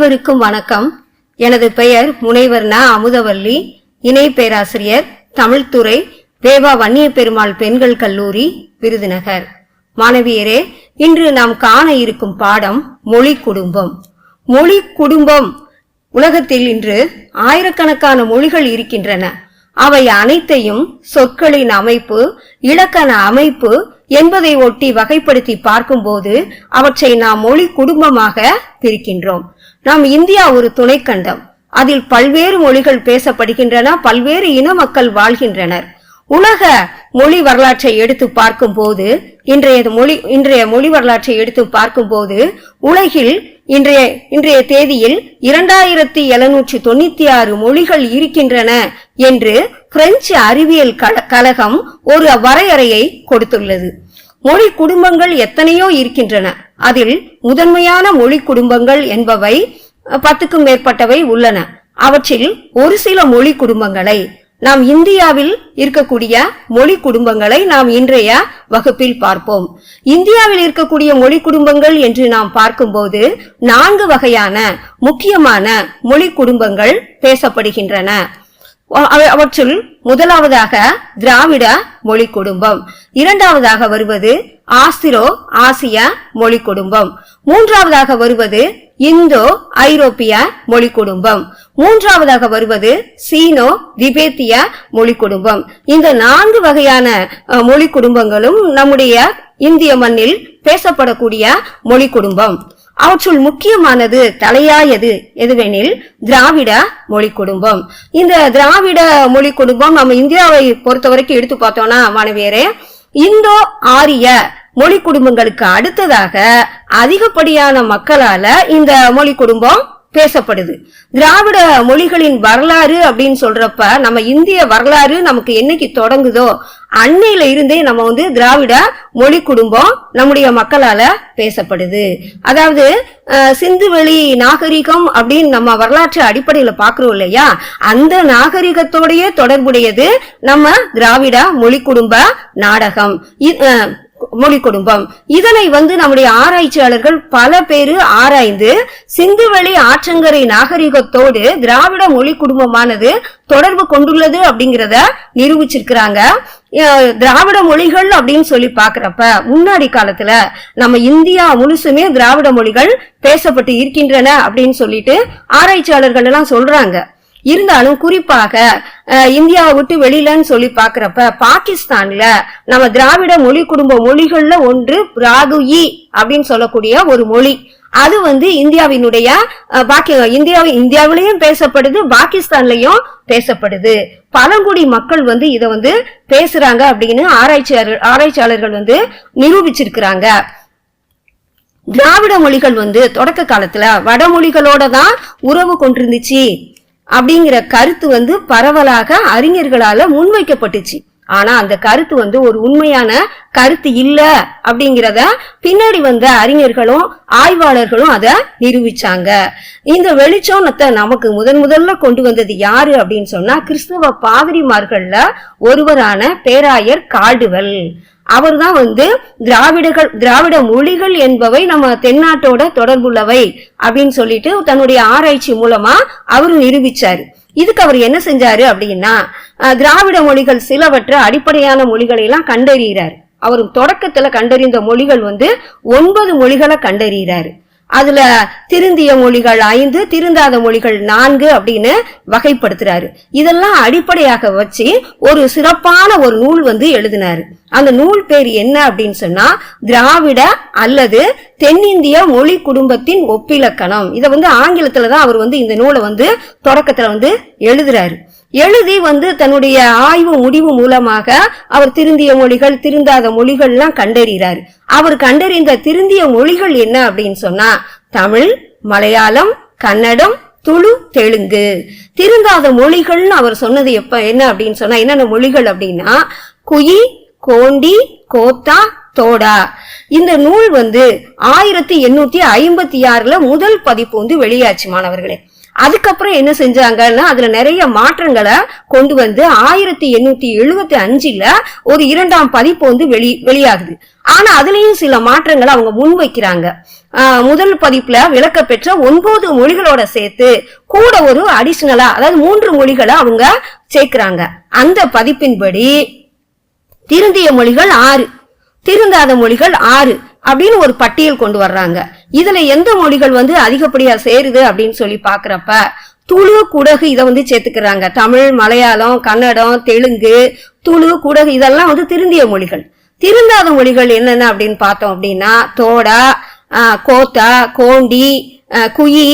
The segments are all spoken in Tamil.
அனைவருக்கும் வணக்கம். எனது பெயர் முனைவர் ந. அமுதவல்லி. இணை பேராசிரியர் தமிழ்துறை வேவா வன்னிய பெருமாள் பெண்கள் கல்லூரி விருதுநகர். மாணவியரே இன்று நாம் காண இருக்கும் பாடம் மொழி குடும்பம். மொழி குடும்பம். உலகத்தில் இன்று ஆயிரக்கணக்கான மொழிகள் இருக்கின்றன. அவை அனைத்தையும் சொற்களின் அமைப்பு இலக்கண அமைப்பு என்பதை ஒட்டி வகைப்படுத்தி பார்க்கும்போது அவற்றை நாம் மொழி குடும்பமாக பிரிக்கின்றோம். நாம் இந்தியா ஒரு துணைக்கண்டம். அதில் பல்வேறு மொழிகள் பேசப்படுகின்றன பல்வேறு இன மக்கள் வாழ்கின்றனர். உலக மொழி வரலாற்றை எடுத்து பார்க்கும்போது இன்றைய மொழி இன்றைய மொழி வரலாற்றை எடுத்து பார்க்கும்போது உலகில் இன்றைய இன்றைய தேதியில் இரண்டாயிரத்தி எழுநூற்றி தொண்ணூத்தி ஆறு மொழிகள் இருக்கின்றன என்று பிரெஞ்சு அறிவியல் கழகம் ஒரு வரையறையை கொடுத்துள்ளது. மொழி குடும்பங்கள் எத்தனையோ இருக்கின்றன. அதில் முதன்மையான மொழி குடும்பங்கள் என்பவை பத்துக்கும் மேற்பட்டவை உள்ளன. அவற்றில் ஒரு சில மொழி குடும்பங்களை நாம் இந்தியாவில் இருக்கக்கூடிய மொழி குடும்பங்களை நாம் இன்றைய வகுப்பில் பார்ப்போம். இந்தியாவில் இருக்கக்கூடிய மொழி குடும்பங்கள் என்று நாம் பார்க்கும்போது நான்கு வகையான முக்கியமான மொழி குடும்பங்கள் பேசப்படுகின்றன. அவற்றுள் முதலாவதாக திராவிட மொழி குடும்பம். இரண்டாவதாக வருவது ஆஸ்திரோ ஆசிய மொழி குடும்பம். மூன்றாவதாக வருவது இந்தோ ஐரோப்பிய மொழி குடும்பம். மூன்றாவதாக வருவது சீனோ திபேத்திய மொழி குடும்பம். இந்த நான்கு வகையான மொழி குடும்பங்களும் நம்முடைய இந்திய மண்ணில் பேசப்படக்கூடிய மொழி குடும்பம். அவற்றுள் முக்கியமானது தலையாயது எதுவெனில் திராவிட மொழி குடும்பம். இந்த திராவிட மொழி குடும்பம் நம்ம இந்தியாவை பொறுத்த வரைக்கும் எடுத்து பார்த்தோம்னா மாணவியரே இந்தோ ஆரிய மொழி குடும்பங்களுக்கு அடுத்ததாக அதிகப்படியான மக்களால இந்த மொழி குடும்பம் பேசப்படுது. திராவிட மொழிகளின் வரலாறு அப்படின்னு சொல்றப்ப நம்ம இந்திய வரலாறு நமக்கு என்னைக்கு தொடங்குதோ அன்னையில இருந்தே நம்ம வந்து திராவிட மொழி குடும்பம் நம்முடைய மக்களால பேசப்படுது. அதாவது சிந்து சிந்துவெளி நாகரிகம் அப்படின்னு நம்ம வரலாற்று அடிப்படையில பாக்குறோம் இல்லையா? அந்த நாகரிகத்தோடயே தொடர்புடையது நம்ம திராவிட மொழி குடும்ப நாடகம். இ- மொழி குடும்பம் இதனை வந்து நம்முடைய ஆராய்ச்சியாளர்கள் பல பேரு ஆராய்ந்து சிந்துவெளி ஆற்றங்கரை நாகரிகத்தோடு திராவிட மொழி குடும்பமானது தொடர்பு கொண்டுள்ளது அப்படிங்கிறத நிரூபிச்சிருக்கிறாங்க. அஹ் திராவிட மொழிகள் அப்படின்னு சொல்லி பாக்குறப்ப முன்னாடி காலத்துல நம்ம இந்தியா முழுசுமே திராவிட மொழிகள் பேசப்பட்டு இருக்கின்றன அப்படின்னு சொல்லிட்டு ஆராய்ச்சியாளர்கள் எல்லாம் சொல்றாங்க. இருந்தாலும் குறிப்பாக இந்தியாவை விட்டு வெளியிலன்னு சொல்லி பாக்குறப்ப பாகிஸ்தான்ல நம்ம திராவிட மொழி குடும்ப மொழிகள்ல ஒன்று பிராகுயி அப்படின்னு சொல்லக்கூடிய ஒரு மொழி. அது வந்து இந்தியாவினுடைய பாக்கி இந்தியாவின் இந்தியாவிலையும் பேசப்படுது பாகிஸ்தான்லயும் பேசப்படுது. பழங்குடி மக்கள் வந்து இத வந்து பேசுறாங்க அப்படின்னு ஆராய்ச்சியாளர் ஆராய்ச்சியாளர்கள் வந்து நிரூபிச்சிருக்கிறாங்க. திராவிட மொழிகள் வந்து தொடக்க காலத்துல வடமொழிகளோட தான் உறவு கொண்டிருந்துச்சு. அப்படிங்கிற கருத்து வந்து பரவலாக அறிஞர்களால முன்வைக்கப்பட்டுச்சு. ஆனா அந்த கருத்து வந்து ஒரு உண்மையான கருத்து இல்ல அப்படிங்கிறத பின்னாடி வந்த அறிஞர்களும் ஆய்வாளர்களும் அதை நிரூபிச்சாங்க. இந்த வெளிச்சோனத்தை நமக்கு முதன் முதல்ல கொண்டு வந்தது யாரு அப்படின்னு சொன்னா கிறிஸ்தவ பாதிரிமார்கள்ல ஒருவரான பேராயர் காடுவல். அவர் தான் வந்து திராவிடர்கள் திராவிட மொழிகள் என்பவை நம்ம தென்னாட்டோட தொடர்புள்ளவை அப்படின்னு சொல்லிட்டு தன்னுடைய ஆராய்ச்சி மூலமா அவர் நிரூபிச்சாரு. இதுக்கு அவர் என்ன செஞ்சாரு அப்படின்னா திராவிட மொழிகள் சிலவற்றை அடிப்படையான மொழிகளை எல்லாம் கண்டறிகிறார். அவர் தொடக்கத்துல கண்டறிந்த மொழிகள் வந்து ஒன்பது மொழிகளை கண்டறிகிறாரு. அதுல திருந்திய மொழிகள் ஐந்து திருந்தாத மொழிகள் நான்கு அப்படின்னு வகைப்படுத்துறாரு. இதெல்லாம் அடிப்படையாக வச்சு ஒரு சிறப்பான ஒரு நூல் வந்து எழுதினாரு. அந்த நூல் பேர் என்ன அப்படின்னு சொன்னா திராவிட அல்லது தென்னிந்திய மொழி குடும்பத்தின் ஒப்பிலக்கணம். இதை வந்து ஆங்கிலத்துல தான் அவர் வந்து இந்த நூலை வந்து தொடக்கத்துல வந்து எழுதுறாரு. எழுதி வந்து தன்னுடைய ஆய்வு முடிவு மூலமாக அவர் திருந்திய மொழிகள் திருந்தாத மொழிகள்லாம் கண்டறிகிறார். அவர் கண்டறிந்த திருந்திய மொழிகள் என்ன அப்படின்னு சொன்னா தமிழ் மலையாளம் கன்னடம் துளு தெலுங்கு. திருந்தாத மொழிகள்னு அவர் சொன்னது எப்ப என்ன அப்படின்னு சொன்னா என்னென்ன மொழிகள் அப்படின்னா குயி கோண்டி கோத்தா தோடா. இந்த நூல் வந்து ஆயிரத்தி எண்ணூத்தி ஐம்பத்தி ஆறுல முதல் பதிப்பு வந்து வெளியாச்சு மாணவர்களே. அதுக்கப்புறம் என்ன செஞ்சாங்கன்னா அதுல நிறைய மாற்றங்களை கொண்டு வந்து ஆயிரத்தி எண்ணூத்தி எழுபத்தி அஞ்சுல ஒரு இரண்டாம் பதிப்பு வந்து வெளி வெளியாகுது. ஆனா அதுலயும் சில மாற்றங்களை அவங்க முன்வைக்கிறாங்க முதல் பதிப்புல விளக்க பெற்ற ஒன்பது மொழிகளோட சேர்த்து கூட ஒரு அடிஷனலா அதாவது மூன்று மொழிகளை அவங்க சேர்க்கிறாங்க. அந்த பதிப்பின்படி திருந்திய மொழிகள் ஆறு. திருந்தாத மொழிகள் ஆறு அப்படின்னு ஒரு பட்டியல் கொண்டு வர்றாங்க. இதுல எந்த மொழிகள் வந்து அதிகப்படியா சேருது அப்படின்னு சொல்லி பாக்குறப்ப துளு குடகு இதை வந்து சேர்த்துக்கிறாங்க. தமிழ் மலையாளம் கன்னடம் தெலுங்கு துளு குடகு இதெல்லாம் வந்து திருந்திய மொழிகள். திருந்தாத மொழிகள் என்னென்ன அப்படின்னு பார்த்தோம் அப்படின்னா தோடா கோத்தா கோண்டி குயி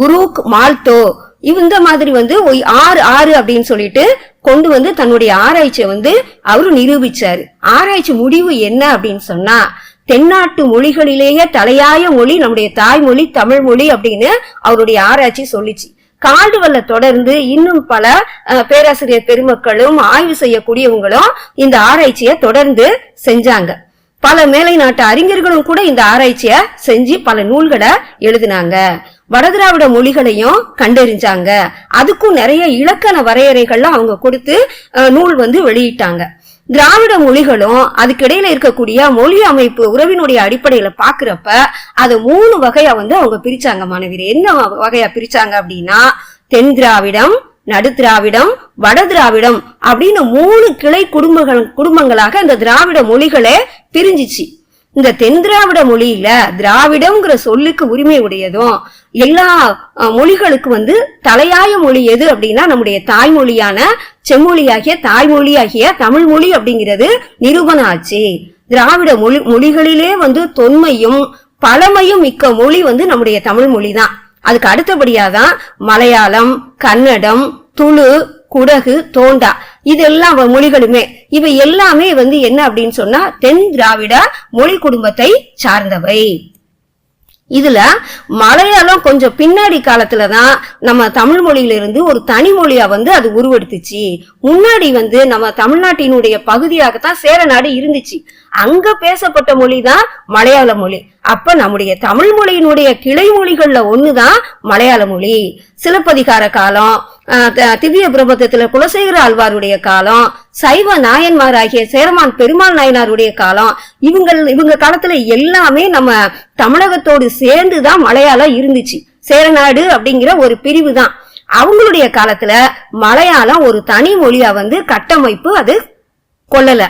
குரூக் மால்தோ இந்த மாதிரி வந்து ஒய்- ஆறு ஆறு அப்படின்னு சொல்லிட்டு கொண்டு வந்து தன்னுடைய ஆராய்ச்சியை வந்து அவரு நிரூபிச்சாரு. ஆராய்ச்சி முடிவு என்ன அப்படின்னு சொன்னா தென்னாட்டு மொழிகளிலேயே தலையாய மொழி நம்முடைய தாய்மொழி தமிழ் மொழி அப்படின்னு அவருடைய ஆராய்ச்சி சொல்லிச்சு. கால்டுவல்ல தொடர்ந்து இன்னும் பல பேராசிரியர் பெருமக்களும் ஆய்வு செய்யக்கூடியவங்களும் இந்த ஆராய்ச்சியை தொடர்ந்து செஞ்சாங்க. பல மேலை நாட்டு அறிஞர்களும் கூட இந்த ஆராய்ச்சிய செஞ்சு பல நூல்களை எழுதினாங்க. வடதிராவிட மொழிகளையும் கண்டறிஞ்சாங்க. அதுக்கும் நிறைய இலக்கண வரையறைகள்லாம் அவங்க கொடுத்து நூல் வந்து வெளியிட்டாங்க. திராவிட மொழிகளும் அதுக்கிடையில இருக்கக்கூடிய மொழி அமைப்பு உறவினுடைய அடிப்படையில பாக்குறப்ப அதை மூணு வகையா வந்து அவங்க பிரிச்சாங்க மாணவியர். என்ன வகையா பிரிச்சாங்க அப்படின்னா தென் திராவிடம் நடு திராவிடம் வட திராவிடம் அப்படின்னு மூணு கிளை குடும்பங்கள் குடும்பங்களாக இந்த திராவிட மொழிகளே பிரிஞ்சிச்சு. இந்த தென் திராவிட மொழியில திராவிடம்ங்கிற சொல்லுக்கு உரிமை உடையதும் எல்லா மொழிகளுக்கு வந்து தலையாய மொழி எது அப்படின்னா நம்முடைய தாய்மொழியான செம்மொழியாகிய தாய்மொழியாகிய தமிழ் மொழி அப்படிங்கிறது நிரூபணம் ஆச்சு திராவிட மொழி மொழிகளிலே வந்து தொன்மையும் பழமையும் மிக்க மொழி வந்து நம்முடைய தமிழ் மொழி தான் அதுக்கு அடுத்தபடியாதான் மலையாளம் கன்னடம் துளு குடகு தோண்டா இதெல்லாம் எல்லா மொழிகளுமே. இவை எல்லாமே வந்து என்ன அப்படின்னு சொன்னா தென் திராவிட மொழி குடும்பத்தை சார்ந்தவை. இதுல மலையாளம் கொஞ்சம் பின்னாடி காலத்துல தான் நம்ம தமிழ் மொழியிலிருந்து ஒரு தனி மொழியா வந்து அது உருவெடுத்துச்சு. முன்னாடி வந்து நம்ம தமிழ்நாட்டினுடைய பகுதியாகத்தான் சேரநாடு இருந்துச்சு. அங்க பேசப்பட்ட மொழி தான் மலையாள மொழி. அப்ப நம்முடைய தமிழ் மொழியினுடைய கிளை மொழிகள்ல ஒண்ணுதான் மலையாள மொழி. சிலப்பதிகார காலம் திவ்ய பிரபந்தத்துல குலசேகர ஆழ்வாருடைய காலம் சைவ நாயன்மார் ஆகிய சேரமான் பெருமாள் நாயனாருடைய காலம் இவங்க இவங்க காலத்துல எல்லாமே நம்ம தமிழகத்தோடு சேர்ந்துதான் மலையாளம் இருந்துச்சு. சேரநாடு அப்படிங்கிற ஒரு பிரிவு தான் அவங்களுடைய காலத்துல மலையாளம் ஒரு தனி மொழியா வந்து கட்டமைப்பு அது கொள்ளல.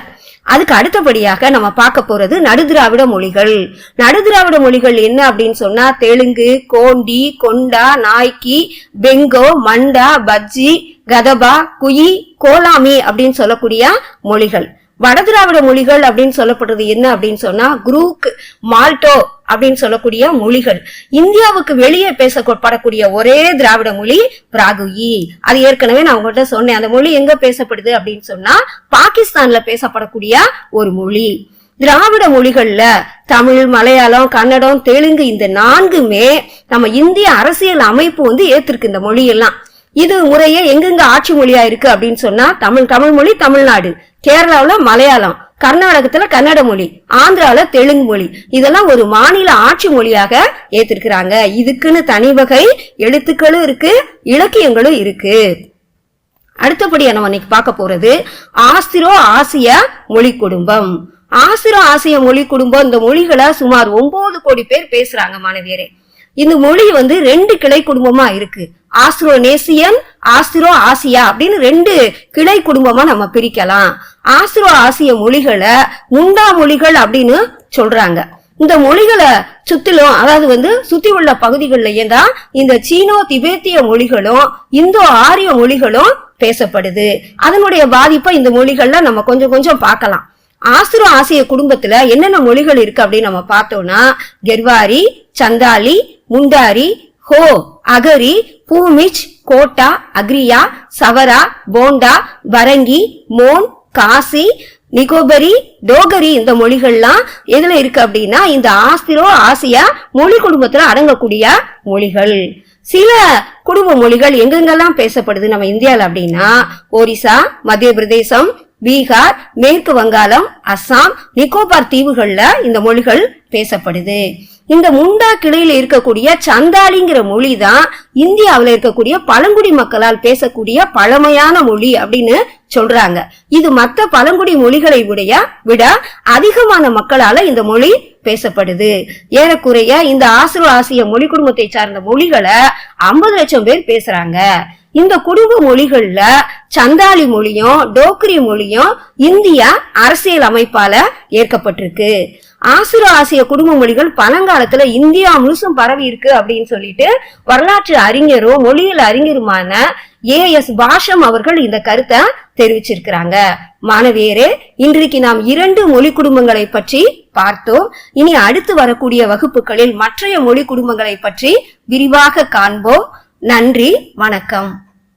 அதுக்கு அடுத்தபடியாக நம்ம பார்க்க போறது நடுதிராவிட மொழிகள். நடுதிராவிட மொழிகள் என்ன அப்படின்னு சொன்னா தெலுங்கு கோண்டி கொண்டா நாய்க்கி பெங்கோ மண்டா பஜ்ஜி கதபா குயி கோலாமி அப்படின்னு சொல்லக்கூடிய மொழிகள். வடதிராவிட மொழிகள் அப்படின்னு சொல்லப்படுறது என்ன அப்படின்னு சொன்னா குரூக் மால்டோ அப்படின்னு சொல்லக்கூடிய மொழிகள். இந்தியாவுக்கு வெளியே பேசப்படக்கூடிய ஒரே திராவிட மொழி பிராகுயி அது ஏற்கனவே நான் உங்கள்கிட்ட சொன்னேன். அந்த மொழி எங்க பேசப்படுது அப்படின்னு சொன்னா பாகிஸ்தான்ல பேசப்படக்கூடிய ஒரு மொழி. திராவிட மொழிகள்ல தமிழ் மலையாளம் கன்னடம் தெலுங்கு இந்த நான்குமே நம்ம இந்திய அரசியல் அமைப்பு வந்து ஏத்திருக்கு இந்த மொழியெல்லாம். இது முறையே எங்கெங்க ஆட்சி மொழியா இருக்கு அப்படின்னு சொன்னா தமிழ் தமிழ் மொழி தமிழ்நாடு. கேரளாவில் மலையாளம் கர்நாடகத்துல கன்னட மொழி ஆந்திரால தெலுங்கு மொழி. இதெல்லாம் ஒரு மாநில ஆட்சி மொழியாக ஏத்திருக்கிறாங்க. இதுக்குன்னு தனி வகை எழுத்துக்களும் இருக்கு இலக்கியங்களும் இருக்கு. அடுத்தபடியா நம்ம இன்னைக்கு பார்க்க போறது ஆஸ்திரோ ஆசிய மொழி குடும்பம். ஆஸ்திரோ ஆசிய மொழி குடும்பம் இந்த மொழிகளை சுமார் ஒன்பது கோடி பேர் பேசுறாங்க மாணவியரே. இந்த மொழி வந்து ரெண்டு கிளை குடும்பமா இருக்கு. ஆஸ்திரோனேசியன் ஆஸ்திரோ ஆசியா அப்படின்னு ரெண்டு கிளை குடும்பமா நம்ம பிரிக்கலாம். ஆஸ்திரோ ஆசிய மொழிகளை முண்டா மொழிகள் அப்படின்னு சொல்றாங்க. இந்த மொழிகளை சுத்திலும் அதாவது வந்து சுத்தி உள்ள பகுதிகளிலேயே தான் இந்த சீனோ திபேத்திய மொழிகளும் இந்தோ ஆரிய மொழிகளும் பேசப்படுது. அதனுடைய பாதிப்பை இந்த மொழிகள்ல நம்ம கொஞ்சம் கொஞ்சம் பார்க்கலாம். ஆசிரோ ஆசிய குடும்பத்துல என்னென்ன மொழிகள் இருக்கு அப்படின்னு நம்ம பார்த்தோம்னா கெர்வாரி சந்தாலி முண்டாரி ஹோ அகரி பூமிச் கோட்டா அக்ரியா சவரா போண்டா பரங்கி மோன் காசி நிகோபரி டோகரி இந்த மொழிகள்லாம் எதுல இருக்கு அப்படின்னா இந்த ஆஸ்திரோ ஆசியா மொழி குடும்பத்துல அடங்கக்கூடிய மொழிகள். சில குடும்ப மொழிகள் எங்கெங்கெல்லாம் பேசப்படுது நம்ம இந்தியாவில் அப்படின்னா ஒரிசா மத்திய பிரதேசம் பீகார் மேற்கு வங்காளம் அஸ்ஸாம் நிக்கோபார் தீவுகள்ல இந்த மொழிகள் பேசப்படுது. இந்த முண்டா கிளையில இருக்கக்கூடிய சந்தாலிங்கிற மொழி தான் இந்தியாவில் இருக்கக்கூடிய பழங்குடி மக்களால் பேசக்கூடிய பழமையான மொழி அப்படின்னு சொல்றாங்க. இது மற்ற பழங்குடி மொழிகளை விடைய விட அதிகமான மக்களால இந்த மொழி பேசப்படுது. ஏறக்குறைய இந்த ஆசிரோ ஆசிய மொழி குடும்பத்தை சார்ந்த மொழிகளை ஐம்பது லட்சம் பேர் பேசுறாங்க. இந்த குடும்ப மொழிகள்ல சந்தாலி மொழியும் டோக்ரி மொழியும் இந்தியா அரசியல் அமைப்பால ஏற்கப்பட்டிருக்கு. ஆசிர ஆசிய குடும்ப மொழிகள் பழங்காலத்துல இந்தியா முழுசும் பரவி இருக்கு அப்படின்னு சொல்லிட்டு வரலாற்று அறிஞரும் மொழியியல் அறிஞருமான ஏ எஸ் பாஷம் அவர்கள் இந்த கருத்தை தெரிவிச்சிருக்கிறாங்க. மாணவியரே இன்றைக்கு நாம் இரண்டு மொழி குடும்பங்களை பற்றி பார்த்தோம். இனி அடுத்து வரக்கூடிய வகுப்புகளில் மற்றைய மொழி குடும்பங்களை பற்றி விரிவாக காண்போம். நன்றி வணக்கம்.